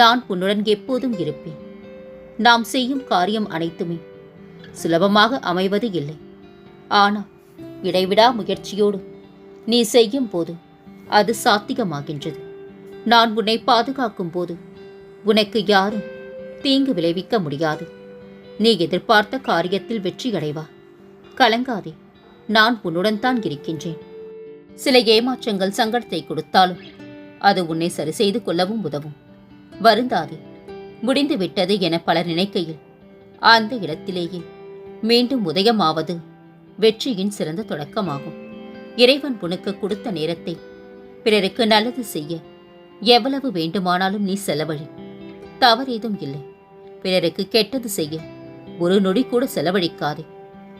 நான் உன்னுடன் எப்போதும் இருப்பேன். நாம் செய்யும் காரியம் அனைத்துமே சுலபமாக அமைவது இல்லை. ஆனால் இடைவிடா முயற்சியோடு நீ செய்யும் போது அது சாத்தியமாகின்றது. நான் உன்னை பாதுகாக்கும் போது உனக்கு யாரும் தீங்கு விளைவிக்க முடியாது. நீ எதிர்பார்த்த காரியத்தில் வெற்றி அடைவா. கலங்காதே நான் உன்னுடன் தான் இருக்கின்றேன். சில ஏமாற்றங்கள் சங்கடத்தை கொடுத்தாலும் அது உன்னை சரி செய்து கொள்ளவும் உதவும். வருந்தாதே. முடிந்து விட்டது என பலர் நினைக்கையில் அந்த இடத்திலேயே மீண்டும் உதயமாவது வெற்றியின் சிறந்த தொடக்கமாகும். இறைவன் உனக்கு கொடுத்த நேரத்தை பிறருக்கு நல்லது செய்ய எவ்வளவு வேண்டுமானாலும் நீ செலவழி. தவறேதும் இல்லை. பிறருக்கு கெட்டது செய்ய ஒரு நொடி கூட செலவழிக்காதே.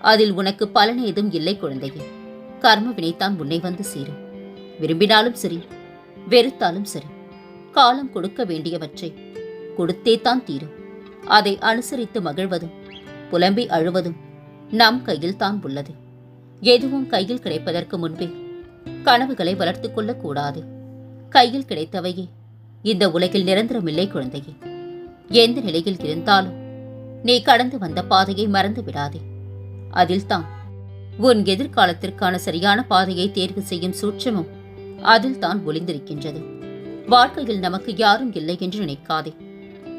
அதில் உனக்கு பலன் ஏதும் இல்லை குழந்தையே. கர்ம வினைத்தான் உன்னை வந்து சேரும். விரும்பினாலும் சரி வெறுத்தாலும் சரி. காலம் கொடுக்க வேண்டியவற்றை. கொடுத்தே தான் தீரும். அதை அனுசரித்து மகிழ்வதும் புலம்பி அழுவதும் நம் கையில் தான் உள்ளது. எதுவும் கையில் கிடைப்பதற்கு முன்பே கனவுகளை வளர்த்துக் கொள்ளக் கூடாது கையில் கிடைத்தவையே இந்த உலகில் நிரந்தரமில்லை குழந்தையே. எந்த நிலையில் இருந்தாலும் நீ கடந்து வந்த பாதையை மறந்து விடாதே. அதில்தான் உன் எதிர்காலத்திற்கான சரியான பாதையை தேர்வு செய்யும் சூட்சமும் அதில் தான் ஒளிந்திருக்கின்றது. வாழ்க்கையில் நமக்கு யாரும் இல்லை என்று நினைக்காதே.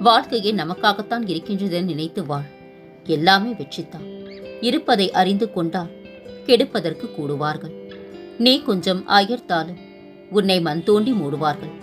வாழ்க்கையே நமக்காகத்தான் இருக்கின்றது நினைத்து வாழ். எல்லாமே வெற்றித்தான் இருப்பதை அறிந்து கொண்டால் கெடுப்பதற்கு கூடுவார்கள். நீ கொஞ்சம் அயர்த்தாலும் உன்னை மண் தோண்டி மூடுவார்கள்.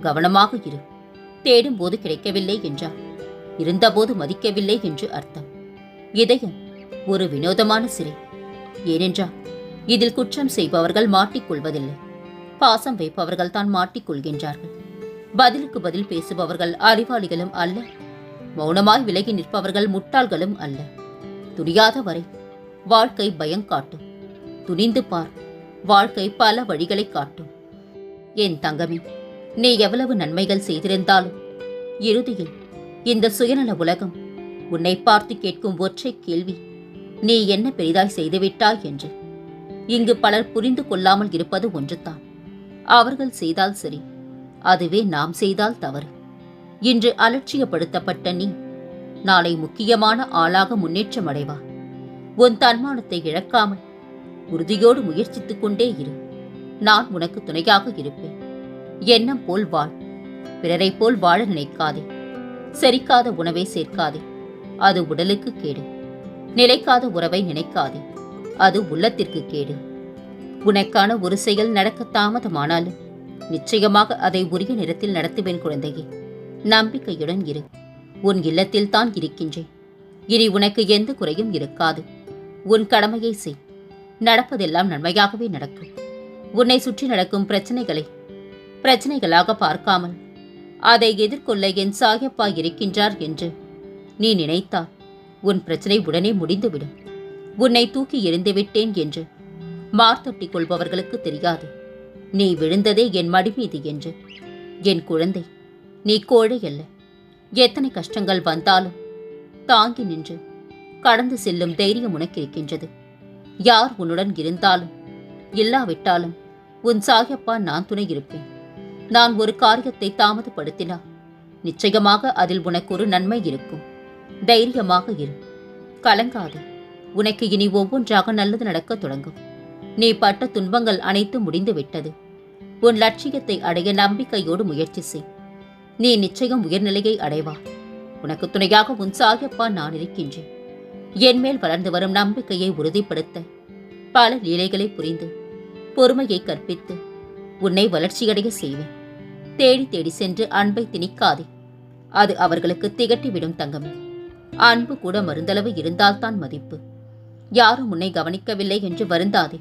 கவனமாக இரு. தேடும் போது கிடைக்கவில்லை என்றால் இருந்தபோது மதிக்கவில்லை என்று அர்த்தம். இதயம் ஒரு வினோதமான சிறை. ஏனென்றால் இதில் குற்றம் செய்பவர்கள் மாட்டிக்கொள்வதில்லை. பாசம் வைப்பவர்கள் தான் மாட்டிக்கொள்கின்றார்கள். பதிலுக்கு பதில் பேசுபவர்கள் அறிவாளிகளும் அல்ல. மௌனமாய் விலகி நிற்பவர்கள் முட்டாள்களும் அல்ல. துணியாத வரை வாழ்க்கை பயம் காட்டும். துணிந்து பார் வாழ்க்கை பல வழிகளை காட்டும். என் தங்கமே நீ எவ்வளவு நன்மைகள் செய்திருந்தாலும் இறுதியில் இந்த சுயநல உலகம் உன்னை பார்த்து கேட்கும் ஒற்றை கேள்வி நீ என்ன பெரிதாய் செய்துவிட்டாய் என்று. இங்கு பலர் புரிந்து கொள்ளாமல் இருப்பது ஒன்றுதான். அவர்கள் செய்தால் சரி. அதுவே நாம் செய்தால் தவறு. இன்று அலட்சியப்படுத்தப்பட்ட நீ நாளை முக்கியமான ஆளாக முன்னேற்றம் அடைவா. உன் தன்மானத்தை இழக்காமல் உறுதியோடு முயற்சித்துக் கொண்டே இரு. நான் உனக்கு துணையாக இருப்பேன். எண்ணம் போல் வாழ். பிறரைப் போல் வாழ நினைக்காதே. செரிக்காத உணவை சேர்க்காதே. அது உடலுக்கு கேடு. நிலைக்காத உறவை நினைக்காதே. அது உள்ளத்திற்கு கேடு. உனக்கான ஒரு செயல் நடக்க தாமதமானால் நிச்சயமாக அதை உரிய நேரத்தில் நடத்துவேன் குழந்தையே. நம்பிக்கையுடன் இரு. உன் இல்லத்தில் தான் இருக்கின்றேன். இனி உனக்கு எந்த குறையும் இருக்காது. உன் கடமையை செய். நடப்பதெல்லாம் நன்மையாகவே நடக்கும். உன்னை சுற்றி நடக்கும் பிரச்சனைகளை பிரச்சனைகளாக பார்க்காமல் அதை எதிர்கொள்ள என் சாயப்பா இருக்கின்றார் என்று நீ நினைத்தால் உன் பிரச்சனை உடனே முடிந்துவிடும். உன்னை தூக்கி எறிந்து விட்டேன் என்று மார்த்தட்டிக் கொள்பவர்களுக்கு தெரியாது. நீ விழுந்ததே என் மடிமீது என்று. என் குழந்தை நீ கோழை அல்ல. எத்தனை கஷ்டங்கள் வந்தாலும் தாங்கி நின்று கடந்து செல்லும் தைரியம் உனக்கிருக்கின்றது யார் உன்னுடன் இருந்தாலும் இல்லாவிட்டாலும் உன் சாயப்பா நான் துணை இருப்பேன். நான் ஒரு காரியத்தை தாமதப்படுத்தினா நிச்சயமாக அதில் உனக்கு ஒரு நன்மை இருக்கும். தைரியமாக இரு. கலங்காதே. உனக்கு இனி ஒவ்வொன்றாக நல்லது நடக்கத் தொடங்கும். நீ பட்ட துன்பங்கள் அனைத்தும் முடிந்துவிட்டது. உன் லட்சியத்தை அடைய நம்பிக்கையோடு முயற்சி செய். நீ நிச்சயம் உயர்நிலையை அடைவா. உனக்கு துணையாக உன் சாயப்பா நான் இருக்கின்றேன். என் மேல் வளர்ந்து வரும் நம்பிக்கையை உறுதிப்படுத்த பல லீலைகளை புரிந்து பொறுமையை கற்பித்து உன்னை வளர்ச்சியடைய செய்வேன். தேடி தேடி சென்று அன்பை திணிக்காதே. அது அவர்களுக்கு திகட்டிவிடும் தங்கமே. அன்பு கூட மருந்தளவு இருந்தால்தான் மதிப்பு. யாரும் உன்னை கவனிக்கவில்லை என்று வருந்தாதே.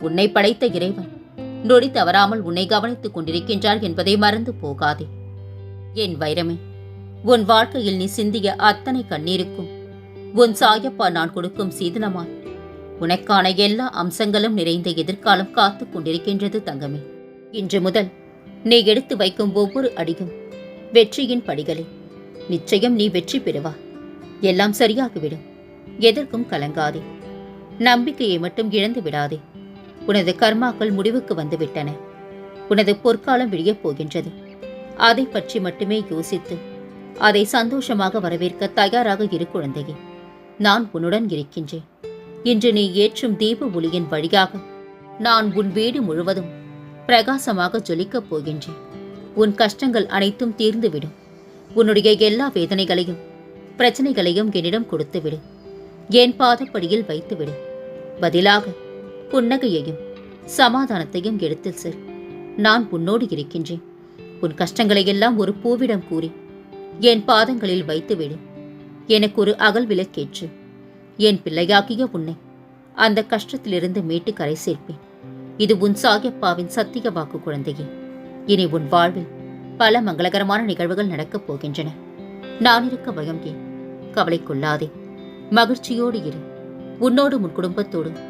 உன்னை படைத்த இறைவன். நொடி தவறாமல் உன்னை கவனித்துக் கொண்டிருக்கின்றார் என்பதை மறந்து போகாதே. என் வைரமே உன் வாழ்க்கையில் நீ சிந்திய அத்தனை கண்ணீருக்கும் உன் சாயப்பா நான் கொடுக்கும் சீதனமாய் உனக்கான எல்லா அம்சங்களும் நிறைந்த எதிர்காலம் காத்துக் கொண்டிருக்கின்றது தங்கமே. இன்று முதல் நீ எடுத்து வைக்கும் ஒவ்வொரு அடியும் வெற்றியின் படிகளே. நிச்சயம் நீ வெற்றி பெறுவா. எல்லாம் சரியாகிவிடும். எதற்கும் கலங்காதே. நம்பிக்கையை மட்டும் இழந்து விடாதே. உனது கர்மாக்கள் முடிவுக்கு வந்துவிட்டன. உனது பொற்காலம் விழியப் போகின்றது. அதை பற்றி மட்டுமே யோசித்து அதை சந்தோஷமாக வரவேற்க தயாராக இரு குழந்தையே. நான் உன்னுடன் இருக்கின்றேன். இன்று நீ ஏற்றும் தீப ஒளியின் வழியாக நான் உன் வீடு முழுவதும் பிரகாசமாக ஜொலிக்கப் போகின்றேன். உன் கஷ்டங்கள் அனைத்தும் தீர்ந்துவிடும். உன்னுடைய எல்லா வேதனைகளையும் பிரச்சனைகளையும் என்னிடம் கொடுத்துவிடு. என் பாதப்படியில் வைத்துவிடு. பதிலாக புன்னகையையும் சமாதானத்தையும் எடுத்துச் செல். நான் உன்னோடு இருக்கின்றேன். உன் கஷ்டங்களை எல்லாம் ஒரு பூவிடம் கூறி என் பாதங்களில் வைத்துவிடு எனக்கு ஒரு அகல் விளக்கேற்று என் பிள்ளையாகிய உன்னை அந்த கஷ்டத்திலிருந்து மீட்டு கரை சேர்ப்பேன். இது உன் சாகியப்பாவின் சத்திய வாக்கு குழந்தையே. இனி உன் வாழ்வில் பல மங்களகரமான நிகழ்வுகள் நடக்கப் போகின்றன. நான் இருக்க பயம் ஏன் கவலை கொள்ளாதே. மகிழ்ச்சியோடு இரு. உன்னோடு உன் குடும்பத்தோடும்